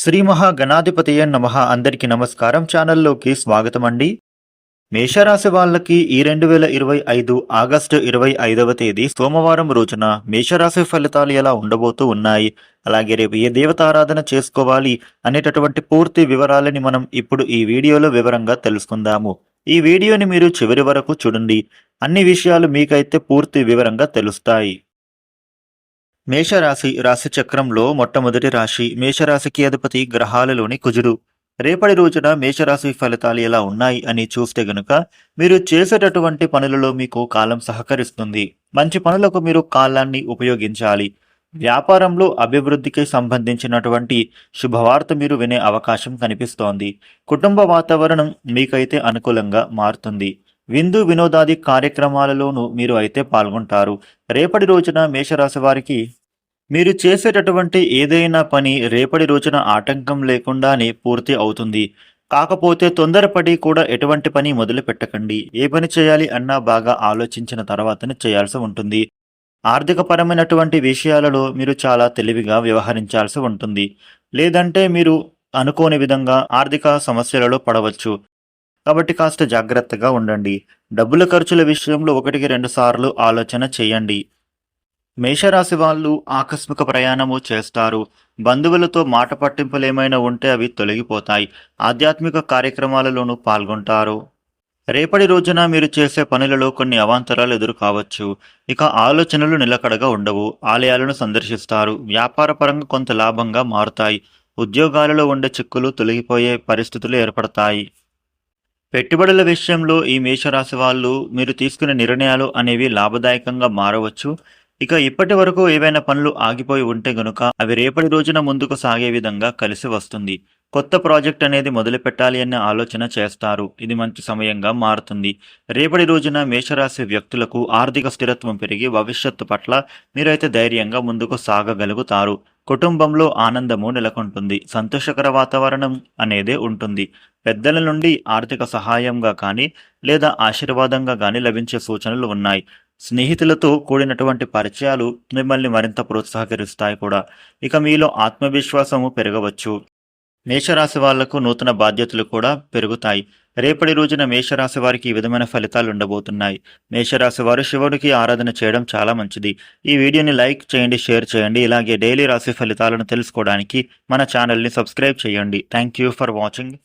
శ్రీ మహాగణాధిపతియ నమ. అందరికి నమస్కారం. ఛానల్లోకి స్వాగతం అండి మేషరాశి వాళ్ళకి ఈ రెండు వేల ఇరవై ఐదు ఆగస్టు ఇరవై ఐదవ తేదీ సోమవారం రోజున మేషరాశి ఫలితాలు ఎలా ఉండబోతూ ఉన్నాయి? అలాగే రేపు ఏ దేవతారాధన చేసుకోవాలి అనేటటువంటి పూర్తి వివరాలని మనం ఇప్పుడు ఈ వీడియోలో వివరంగా తెలుసుకుందాము. ఈ వీడియోని మీరు చివరి వరకు చూడండి. అన్ని విషయాలు మీకైతే పూర్తి వివరంగా తెలుస్తాయి. మేషరాశి రాశి చక్రంలో మొట్టమొదటి రాశి మేషరాశికి అధిపతి గ్రహాలలోని కుజుడు. రేపటి రోజున మేషరాశి ఫలితాలు ఎలా ఉన్నాయి అని చూస్తే గనుక మీరు చేసేటటువంటి పనులలో మీకు కాలం సహకరిస్తుంది. మంచి పనులకు మీరు కాలాన్ని ఉపయోగించాలి. వ్యాపారంలో అభివృద్ధికి సంబంధించినటువంటి శుభవార్త మీరు వినే అవకాశం కనిపిస్తోంది. కుటుంబ వాతావరణం మీకైతే అనుకూలంగా మారుతుంది. విందు వినోదాది కార్యక్రమాలలోనూ మీరు అయితే పాల్గొంటారు. రేపటి రోజున మేషరాశి వారికి మీరు చేసేటటువంటి ఏదైనా పని రేపటి రోజున ఆటంకం లేకుండానే పూర్తి అవుతుంది. కాకపోతే తొందరపడి కూడా ఎటువంటి పని మొదలు పెట్టకండి. ఏ పని చేయాలి అన్నా బాగా ఆలోచించిన తర్వాతనే చేయాల్సి ఉంటుంది. ఆర్థికపరమైనటువంటి విషయాలలో మీరు చాలా తెలివిగా వ్యవహరించాల్సి ఉంటుంది. లేదంటే మీరు అనుకోని విధంగా ఆర్థిక సమస్యలలో పడవచ్చు. కాబట్టి కాస్త జాగ్రత్తగా ఉండండి. డబ్బుల ఖర్చుల విషయంలో ఒకటికి రెండు సార్లు ఆలోచన చేయండి. మేషరాశి వాళ్ళు ఆకస్మిక ప్రయాణము చేస్తారు. బంధువులతో మాట పట్టింపులు ఏమైనా ఉంటే అవి తొలగిపోతాయి. ఆధ్యాత్మిక కార్యక్రమాలలోనూ పాల్గొంటారు. రేపటి రోజున మీరు చేసే పనులలో కొన్ని అవాంతరాలు ఎదురు కావచ్చు ఇక ఆలోచనలు నిలకడగా ఉండవు. ఆలయాలను సందర్శిస్తారు. వ్యాపారపరంగా కొంత లాభంగా మారుతాయి. ఉద్యోగాలలో ఉండే చిక్కులు తొలగిపోయే పరిస్థితులు ఏర్పడతాయి. పెట్టుబడుల విషయంలో ఈ మేషరాశి వాళ్ళు మీరు తీసుకునే నిర్ణయాలు అనేవి లాభదాయకంగా మారవచ్చు. ఇక ఇప్పటి వరకు ఏవైనా పనులు ఆగిపోయి ఉంటే గనుక అవి రేపటి రోజున ముందుకు సాగే విధంగా కలిసి వస్తుంది. కొత్త ప్రాజెక్ట్ అనేది మొదలు పెట్టాలి అనే ఆలోచన చేస్తారు. ఇది మంచి సమయంగా మారుతుంది. రేపటి రోజున మేషరాశి వ్యక్తులకు ఆర్థిక స్థిరత్వం పెరిగి భవిష్యత్తు పట్ల మీరైతే ధైర్యంగా ముందుకు సాగగలుగుతారు. కుటుంబంలో ఆనందము నెలకొంటుంది. సంతోషకర వాతావరణం అనేదే ఉంటుంది. పెద్దల నుండి ఆర్థిక సహాయంగా కానీ లేదా ఆశీర్వాదంగా కానీ లభించే సూచనలు ఉన్నాయి. స్నేహితులతో కూడినటువంటి పరిచయాలు మిమ్మల్ని మరింత ప్రోత్సాహకరిస్తాయి కూడా. ఇక మీలో ఆత్మవిశ్వాసము పెరగవచ్చు. మేషరాశి వాళ్ళకు నూతన బాధ్యతలు కూడా పెరుగుతాయి. రేపటి రోజున మేషరాశి వారికి ఈ విధమైన ఫలితాలు ఉండబోతున్నాయి. మేషరాశి వారు శివుడికి ఆరాధన చేయడం చాలా మంచిది. ఈ వీడియోని లైక్ చేయండి షేర్ చేయండి. ఇలాగే డైలీ రాశి ఫలితాలను తెలుసుకోవడానికి మన ఛానల్ని సబ్స్క్రైబ్ చేయండి. Thank you for watching.